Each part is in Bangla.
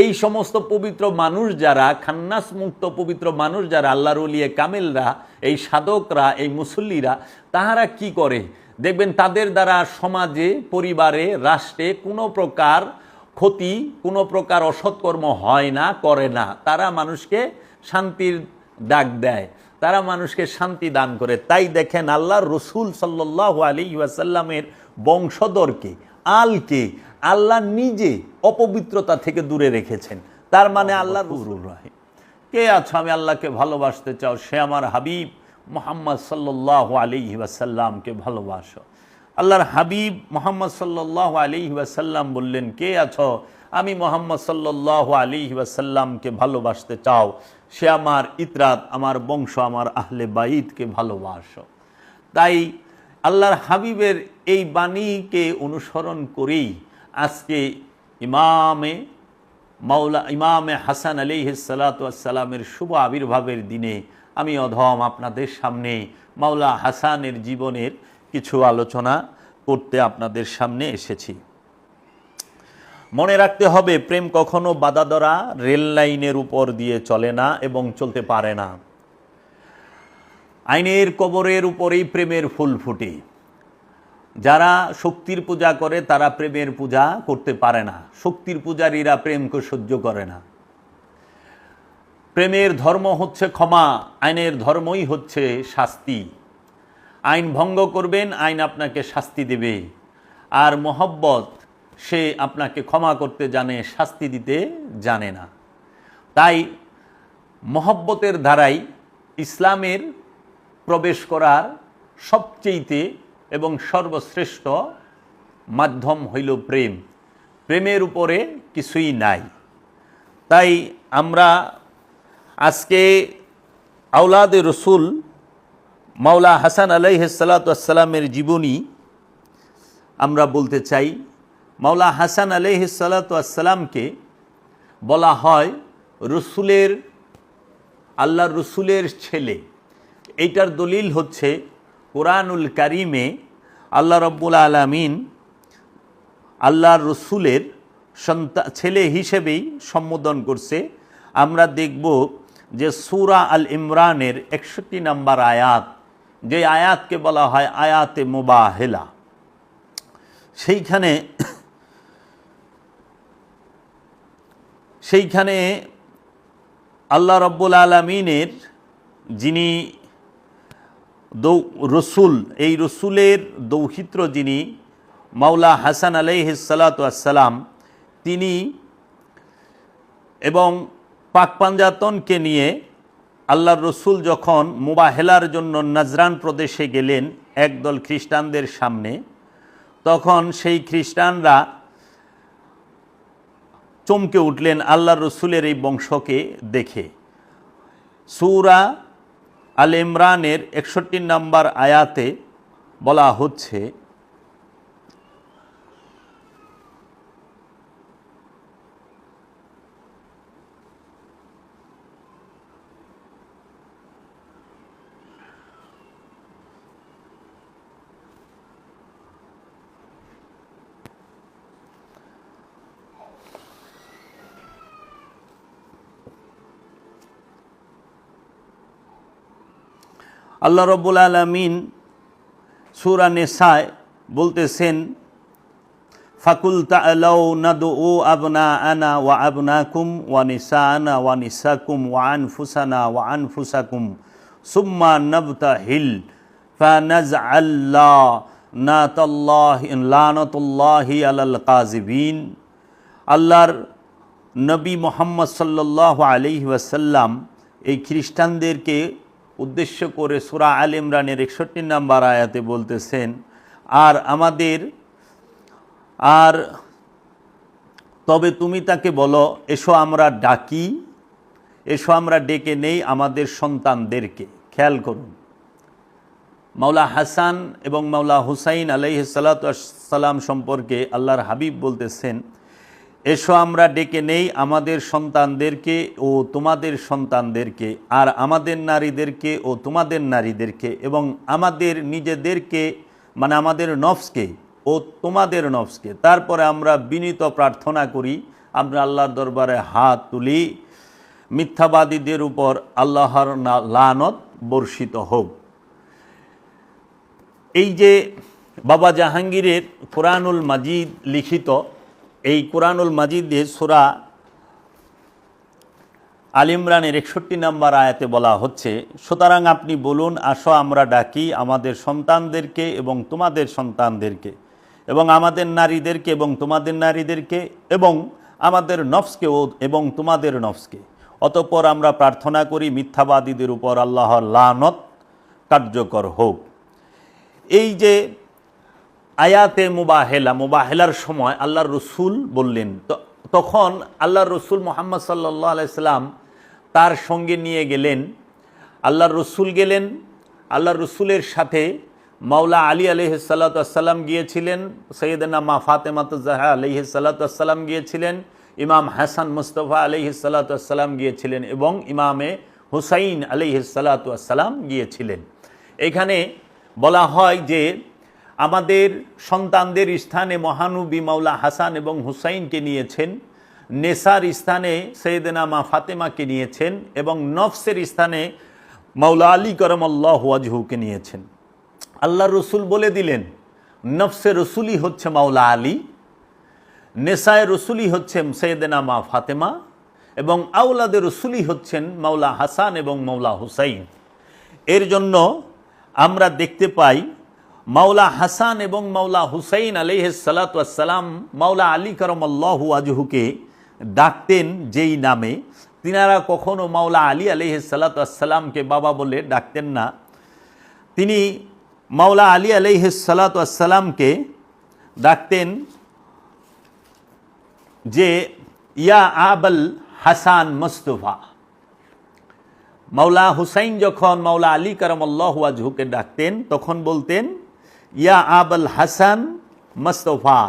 এই সমস্ত পবিত্র মানুষ যারা খান্নাস মুক্ত পবিত্র মানুষ যারা, আল্লাহর উলিয়ে কামেলরা, এই সাধকরা, এই মুসল্লিরা, তাহারা কি করে? দেখবেন তাদের দ্বারা সমাজে, পরিবারে, রাষ্ট্রে কোনো প্রকার ক্ষতি, কোনো প্রকার অসৎকর্ম হয় না, করে না। তারা মানুষকে শান্তির ডাক দেয়। তারা মানুষকে শান্তি দান করে। তাই দেখেন আল্লাহ রসুল সাল্লাহ আলী ওয়াসাল্লামের বংশধরকে, আলকে আল্লাহ নিজে অপবিত্রতা থেকে দূরে রেখেছেন। তার মানে আল্লাহ রসুল। রাহিম। কে আছো? আমি আল্লাহকে ভালোবাসতে চাও। সে আমার হাবিব মোহাম্মদ সাল্লাহ আলী ওয়াসাল্লামকে ভালোবাসো। আল্লাহর হাবিব মোহাম্মদ সাল্লাহ আলী ওয়াসাল্লাম বললেন কে আছো? আমি মোহাম্মদ সাল্লাহ আলী ওয়াসাল্লামকে ভালোবাসতে চাও। সে আমার ইতরাত আমার বংশ আমার আহলে বাইদকে ভালোবাসো। তাই আল্লাহর হাবিবের এই বাণীকে অনুসরণ করেই আজকে ইমামে মাওলা, ইমামে হাসান আলী সালাতামের শুভ আবির্ভাবের দিনে আমি অধম আপনাদের সামনে মাওলা হাসানের জীবনের কিছু আলোচনা করতে আপনাদের সামনে এসেছি। মনে রাখতে হবে, প্রেম কখনো বাদাদরা রেল লাইনের উপর দিয়ে চলে না এবং চলতে পারে না। আইনের কবরের উপরেই প্রেমের ফুল ফুটে। যারা শক্তির পূজা করে, তারা প্রেমের পূজা করতে পারে না। শক্তির পূজারীরা প্রেমকে সহ্য করে না। প্রেমের ধর্ম হচ্ছে ক্ষমা, আইনের ধর্মই হচ্ছে শাস্তি। আইন ভঙ্গ করবেন, আইন আপনাকে শাস্তি দেবে। আর মোহব্বত, সে আপনাকে ক্ষমা করতে জানে, শাস্তি দিতে জানে না। তাই মহব্বতের দ্বারাই ইসলামের প্রবেশ করার সবচেয়েতে এবং সর্বশ্রেষ্ঠ মাধ্যম হইল প্রেম। প্রেমের উপরে কিছুই নাই। তাই আমরা আজকে আউলাদ রসুল মাওলা হাসান আলাইসালাতামের জীবনী আমরা বলতে চাই। মাওলা হাসান আলাইসালাতামকে বলা হয় রসুলের আল্লাহ রসুলের ছেলে। এইটার দলিল হচ্ছে কোরআনুল কারিমে আল্লাহ রব্বুল আলমিন আল্লাহর রসুলের সন্তা, ছেলে হিসেবেই সম্বোধন করছে। আমরা দেখব যে সুরা আল ইমরানের একষট্টি নাম্বার আয়াত, যে আয়াতকে বলা হয় আয়াতে মোবাহেলা। সেইখানে সেইখানে আল্লাহ রব্বুল আলমিনের যিনি দৌ রসুল, এই রসুলের দৌহিত্র যিনি মাওলা হাসান আলাইহিসালাতাম তিনি এবং পাক পাঞ্জাতনকে নিয়ে আল্লাহর রসুল যখন মোবাহেলার জন্য নাজরান প্রদেশে গেলেন একদল খ্রিস্টানদের সামনে, তখন সেই খ্রিস্টানরা চমকে উঠলেন আল্লাহর রসুলের এই বংশকে দেখে। সুরা আল ইমরানের একষট্টি নম্বর আয়াতে বলা হচ্ছে আল্লাহ রব্বুল আলমিন সুরা নেশায় বলতেছেন, ফাকুল তালাউ নাদু ও আবনা আনা ওয়া আবনাকুম ওয়া নিসা আনা ওয়া নিসাকুম ওয়া আন ফুসানা ওয়া আন আনফুসাকুম সুম্মা নবতা হিল ফানাজ আল্লাহ নাতাল্লাহ লানতুল্লাহি আলাল কাজিবিন আল্লাহর নবী মোহাম্মদ সাল্লাহ আলহি ওয়াসাল্লাম এই খ্রিস্টানদেরকে উদ্দেশ্য করে সুরা আল ইমরানের একষট্টি নাম্বার আয়াতে বলতেছেন, আর আমাদের, আর তবে তুমি তাকে বলো, এসো আমরা ডাকি, এসো আমরা ডেকে নেই আমাদের সন্তানদেরকে। খেয়াল করুন। মাওলা হাসান এবং মাওলা হুসাইন আলাইসালাম সম্পর্কে আল্লাহর হাবিব বলতেছেন এসো আমরা ডেকে নেই আমাদের সন্তানদেরকে ও তোমাদের সন্তানদেরকে, আর আমাদের নারীদেরকে ও তোমাদের নারীদেরকে, এবং আমাদের নিজেদেরকে মানে আমাদের নফসকে ও তোমাদের নফসকে। তারপরে আমরা বিনীত প্রার্থনা করি, আমরা আল্লাহর দরবারে হাত তুলি, মিথ্যাবাদীদের উপর আল্লাহর লানত বর্ষিত হোক। এই যে বাবা জাহাঙ্গীরের কোরআনুল মাজিদ লিখিত এই কোরআনুল মাজিদে সুরা আল ইমরানের একষট্টি নম্বর আয়াতে বলা হচ্ছে, সুতরাং আপনি বলুন, আসো আমরা ডাকি আমাদের সন্তানদেরকে এবং তোমাদের সন্তানদেরকে এবং আমাদের নারীদেরকে এবং তোমাদের নারীদেরকে এবং আমাদের নফসকেও এবং তোমাদের নফসকে। অতঃপর আমরা প্রার্থনা করি, মিথ্যাবাদীদের উপর আল্লাহর লানত কার্যকর হোক। এই যে আয়াতে মুবাহেলা, মুবাহেলার সময় আল্লাহর রসুল বললেন, তো তখন আল্লাহর রসুল মোহাম্মদ সাল্লাহ আলাইসাল্লাম তার সঙ্গে নিয়ে গেলেন, আল্লাহর রসুল গেলেন, আল্লাহর রসুলের সাথে মাওলা আলী আলহিসাল্লাতাম গিয়েছিলেন সৈয়দনা মা ফাতেমাতুজাহা আলহিসাল্লাতাম গিয়েছিলেন, ইমাম হাসান মুস্তফা আলহিসাল্লাতাম গিয়েছিলেন এবং ইমামে হুসাইন আলহিসাল্লাতাম গিয়েছিলেন। এখানে বলা হয় যে আমাদের সন্তানদের স্থানে মহানবী মাওলা হাসান এবং হুসাইনকে নিয়েছেন, নেসার স্থানে সৈয়দনা মা ফাতেমাকে নিয়েছেন এবং নফসের স্থানে মাওলা আলী করমল্লাহ ওয়াজহুকে নিয়েছেন। আল্লাহ রসুল বলে দিলেন, নফসে রসুলই হচ্ছে মাওলা আলী নেশায় রসুলই হচ্ছেন সৈয়দনা মা ফাতেমা এবং আউলাদে রসুলই হচ্ছেন মাওলা হাসান এবং মাওলা হুসাইন। এর জন্য আমরা দেখতে পাই মাওলা হাসান এবং মাওলা হুসাইন আলিহ সালাতাম মাওলা আলী করমল্লাহু আজহুকে ডাকতেন যেই নামে। তিনারা কখনও মাওলা আলী আলিহ সালাতামকে বাবা বলে ডাকতেন না। তিনি মাওলা আলী আলিহ সালাতামকে ডাকতেন যে, ইয়া আবল হাসান মুস্তফা। মাওলা হুসাইন যখন মাওলা আলী করমল্লাহ আজহুকে ডাকতেন, তখন বলতেন ইয়া আবল হাসান মুস্তফা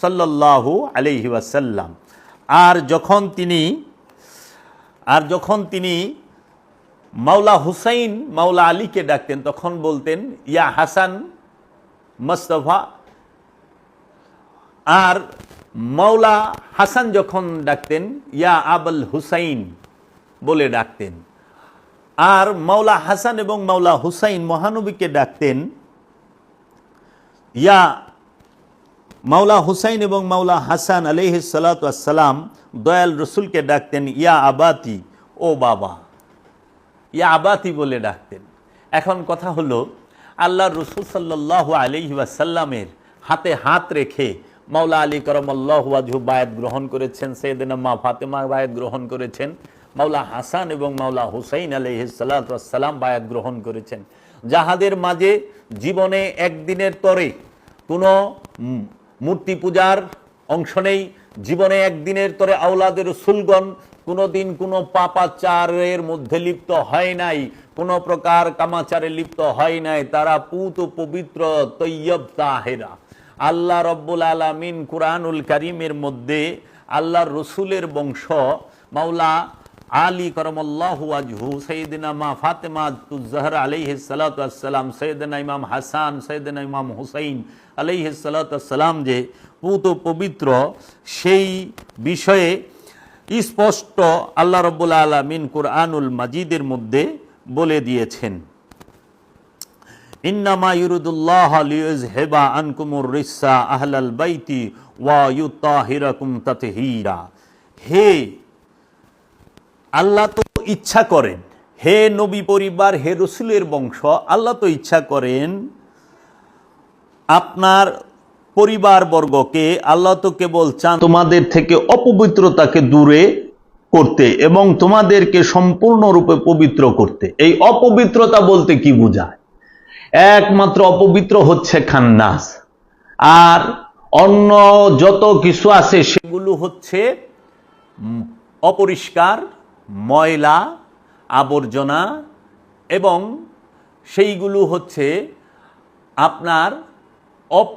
সাল্লাল্লাহু আলহি ওয়াসাল্লাম আর যখন তিনি, আর যখন তিনি মাওলা হুসাইন, মাওলা আলীকে ডাকতেন, তখন বলতেন ইয়া হাসান মুস্তফা আর মাওলা হাসান যখন ডাকতেন ইয়া আবুল হুসাইন বলে ডাকতেন। আর মাওলা হাসান এবং মাওলা হুসাইন মহানবীকে ডাকতেন ইয়া মাওলা হুসাইন এবং মাওলা হাসান আলহ সালাতাম দয়াল রসুলকে ডাকতেন, ইয়া আবাতি, ও বাবা। ইয়া আবাতি বলে ডাকতেন। এখন কথা হলো আল্লাহ রসুল সাল্লাহ আলহি ওয়াসাল্লামের হাতে হাত রেখে মাওলা আলী করমল্লাহ বায়াত গ্রহণ করেছেন সৈয়দিন মা ফাতেমা বায়াত গ্রহণ করেছেন, মাওলা হাসান এবং মাওলা হুসাইন আলহিসাল্লাম বায়াত গ্রহণ করেছেন। যাহাদের মাঝে জীবনে একদিনের তরে কোনো মূর্তি পূজার অংশ নেই। জীবনে একদিনের তরে আউলাদের সুলগন কোনো দিন কোনো পাপাচারের মধ্যে লিপ্ত হয় নাই, কোনো প্রকার কামাচারে লিপ্ত হয় নাই। তারা পুত পবিত্র তৈয়ব তাহেরা। আল্লাহ রব্বুল আলমিন কুরআনুল করিমের মধ্যে আল্লাহর রসুলের বংশ, মাওলা আলী করমল্লাহু আজহু সৈয়দিনা মা ফাতেমা তুজহর আলাইহি সালাতাম সৈয়দিনা ইমাম হাসান সৈয়দিনা ইমাম হুসাইন আলাইহি সালাতাম যে পুত পবিত্র সেই বিষয়ে স্পষ্ট আল্লাহ রব্বুল আলমিন কুরআনুল মাজিদের মধ্যে বলে দিয়েছেন। ইন্নামা ইউরুদুল্লাহ লিয়ুযহিবা আনকুমুর রিসা আহলাল বাইতি হে আল্লাহ তো ইচ্ছা করেন। হে নবী পরিবার, হে রসুলের বংশ, আল্লাহ তো ইচ্ছা করেন আপনার পরিবার বর্গকে আল্লাহ তো কেবল চান তোমাদের থেকে অপবিত্রতাকে দূরে করতে এবং তোমাদেরকে সম্পূর্ণরূপে পবিত্র করতে। এই অপবিত্রতা বলতে কি বোঝায়? একমাত্র অপবিত্র হচ্ছে খান্নাস। আর অন্য যত কিছু আছে সেগুলো হচ্ছে অপরিষ্কার ময়লা আবর্জনা এবং সেইগুলো হচ্ছে আপনার অপ,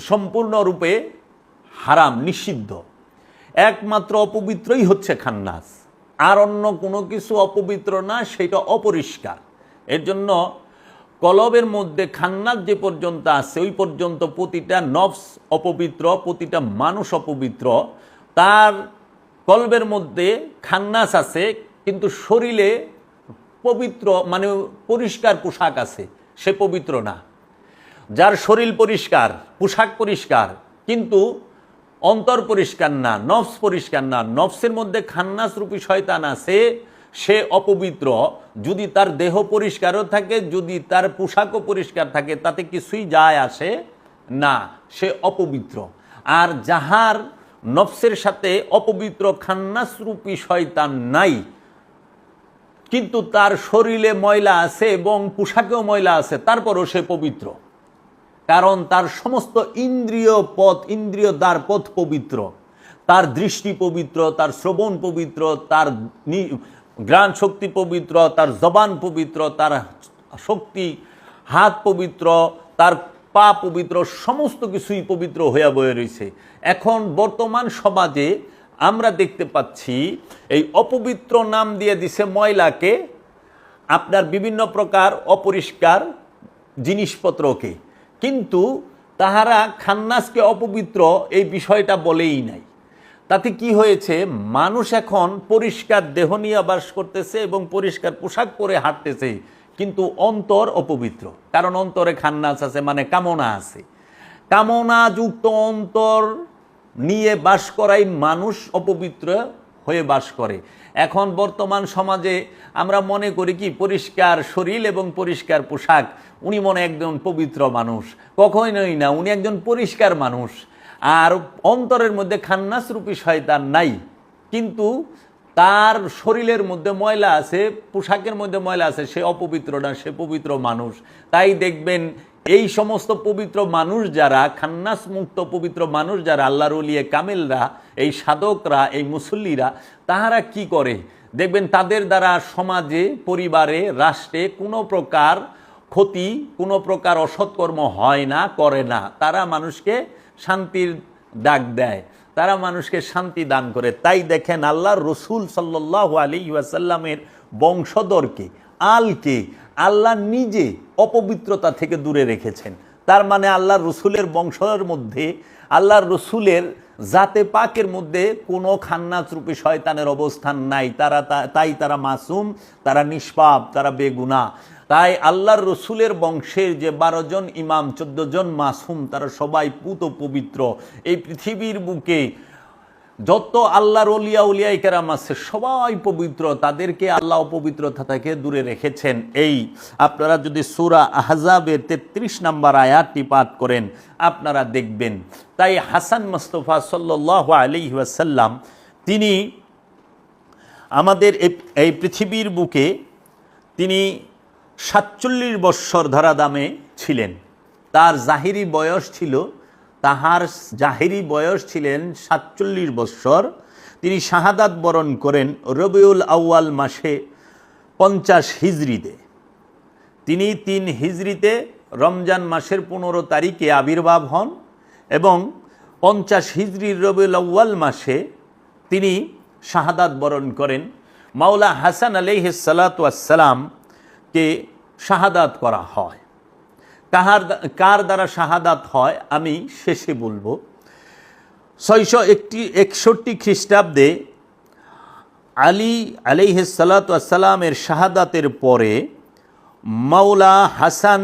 সম্পূর্ণরূপে হারাম, নিষিদ্ধ। একমাত্র অপবিত্রই হচ্ছে খান্নাস। আর অন্য কোনো কিছু অপবিত্র না, সেটা অপরিষ্কার। এর জন্য কলবের মধ্যে খান্নাস যে পর্যন্ত আছে, ওই পর্যন্ত প্রতিটা নফস অপবিত্র, প্রতিটা মানুষ অপবিত্র। তার কলবের মধ্যে খান্নাস আছে, কিন্তু শরীরে পবিত্র মানে পরিষ্কার পোশাক আছে, সে পবিত্র না। যার শরীর পরিষ্কার, পোশাক পরিষ্কার, কিন্তু অন্তর পরিষ্কার না, নফস পরিষ্কার না, নফসের মধ্যে খান্নাস রূপী শয়তান আছে, সে অপবিত্র। যদি তার দেহ পরিষ্কারও থাকে, যদি তার পোশাকও পরিষ্কার থাকে, তাতে কিছুই যায় আসে না, সে অপবিত্র। আর যাহার নফসের সাথে অপবিত্র, খান্নাস রূপী শয়তান নাই, কিন্তু তার শরীরে ময়লা আছে এবং পোশাকেও ময়লা আছে, তারপরও সে পবিত্র। কারণ তার সমস্ত ইন্দ্রিয় পথ, ইন্দ্রিয় দ্বার পথ পবিত্র। তার দৃষ্টি পবিত্র, তার শ্রবণ পবিত্র, তার ঘ্রাণ শক্তি পবিত্র, তার জবান পবিত্র, তার শক্তি, হাত পবিত্র, তার পা পবিত্র, সমস্ত কিছুই পবিত্র হইয়া বয়ে রয়েছে এখন বর্তমান সমাজে আমরা দেখতে পাচ্ছি, এই অপবিত্র নাম দিয়ে দিছে ময়লাকে, আপনার বিভিন্ন প্রকার অপরিষ্কার জিনিসপত্রকে। কিন্তু তাহারা খান্নাসকে অপবিত্র এই বিষয়টা বলেই নাই। তাতে কি হয়েছে? মানুষ এখন পরিষ্কার দেহ নিয়ে বাস করতেছে এবং পরিষ্কার পোশাক পরে হাঁটতেছে, কিন্তু অন্তর অপবিত্র। কারণ অন্তরে খান্নাস আছে মানে কামনা আছে। কামনাযুক্ত অন্তর নিয়ে বাস করাই মানুষ অপবিত্র। হয়ে বাস করে। এখন বর্তমান সমাজে আমরা মনে করি কি, পরিষ্কার শরীর এবং পরিষ্কার পোশাক, উনি মনে একজন পবিত্র মানুষ। কখনোই না, উনি একজন পরিষ্কার মানুষ। আর অন্তরের মধ্যে খান্নাস রূপী শয়তান নাই। কিন্তু তার শরীরের মধ্যে ময়লা আছে, পোশাকের মধ্যে ময়লা আছে, সে অপবিত্র না, সে পবিত্র মানুষ। তাই দেখবেন এই সমস্ত পবিত্র মানুষ যারা, খান্নাস মুক্ত পবিত্র মানুষ যারা, আল্লাহর উলিয়ে কামেলরা, এই সাধকরা, এই মুসল্লিরা, তাহারা কি করে? দেখবেন তাদের দ্বারা সমাজে, পরিবারে, রাষ্ট্রে কোনো প্রকার ক্ষতি, কোনো প্রকার অসৎকর্ম হয় না, করে না। তারা মানুষকে শান্তির ডাক দেয়। তারা মানুষকে শান্তি দান করে। তাই দেখেন আল্লাহর রসুল সাল্লাহ আলী ওয়াসাল্লামের বংশধরকে, আলকে আল্লাহ নিজে অপবিত্রতা থেকে দূরে রেখেছেন। তার মানে আল্লাহর রসুলের বংশের মধ্যে, আল্লাহর রসুলের জাতে পাকের মধ্যে কোনো খান্নাচরূপী শয়তানের অবস্থান নাই। তারা তাই তারা মাসুম, তারা নিষ্পাপ, তারা বেগুনা। তাই আল্লাহর রসুলের বংশের যে বারো জন ইমাম, চোদ্দ জন মাসুম, তারা সবাই পুত পবিত্র। এই পৃথিবীর বুকে যত আল্লাহর অলিয়া উলিয়াই কেরাম আছে, সবাই পবিত্র, তাদেরকে আল্লাহ অপবিত্রতা থেকে দূরে রেখেছেন। এই, আপনারা যদি সুরা আহজাবের তেত্রিশ নম্বর আয়াতটি পাঠ করেন, আপনারা দেখবেন। তাই হাসান মোস্তফা সাল্লাহ আলি ওয়াসাল্লাম, তিনি আমাদের এই- পৃথিবীর বুকে তিনি সাতচল্লিশ বৎসর ধরা দামে ছিলেন। তার জাহিরি বয়স ছিল তাহার জাহেরি বয়স ছিলেন সাতচল্লিশ বৎসর। তিনি শাহাদাত বরণ করেন রবিউল আউয়াল মাসে পঞ্চাশ হিজরিতে। তিনি তিন হিজরিতে রমজান মাসের পনেরো তারিখে আবির্ভাব হন এবং পঞ্চাশ হিজরির রবিউল আউ্য়াল মাসে তিনি শাহাদাত বরণ করেন। মাওলা হাসান আলাইহিসালাতামকে শাহাদাত করা হয়। কাহার কার দ্বারা শাহাদাত হয়, আমি শেষে বলব। ছয়শো একটি, একষট্টি খ্রিস্টাব্দে আলী আলিহিসাল্লাতামের শাহাদাতের পরে মাওলা হাসান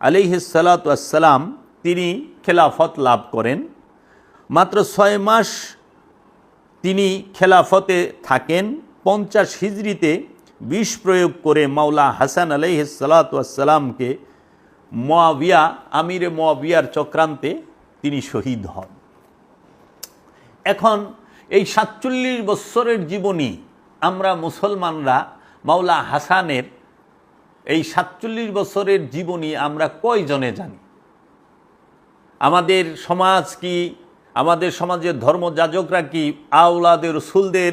আলিহিসাল্লাতাম তিনি খেলাফত লাভ করেন। মাত্র ছয় মাস তিনি খেলাফতে থাকেন। পঞ্চাশ হিজড়িতে বিষ প্রয়োগ করে মাওলা হাসান আলাইসালাতামকে মোয়াবিয়া, আমিরে মোয়াবিয়ার চক্রান্তে তিনি শহীদ হন। এখন এই সাতচল্লিশ বৎসরের জীবনী আমরা মুসলমানরা মাওলা হাসানের এই সাতচল্লিশ বছরের জীবনী আমরা কয়জনে জানি? আমাদের সমাজ কি, আমাদের সমাজের ধর্মযাজকরা কি আওলাদের রসুলদের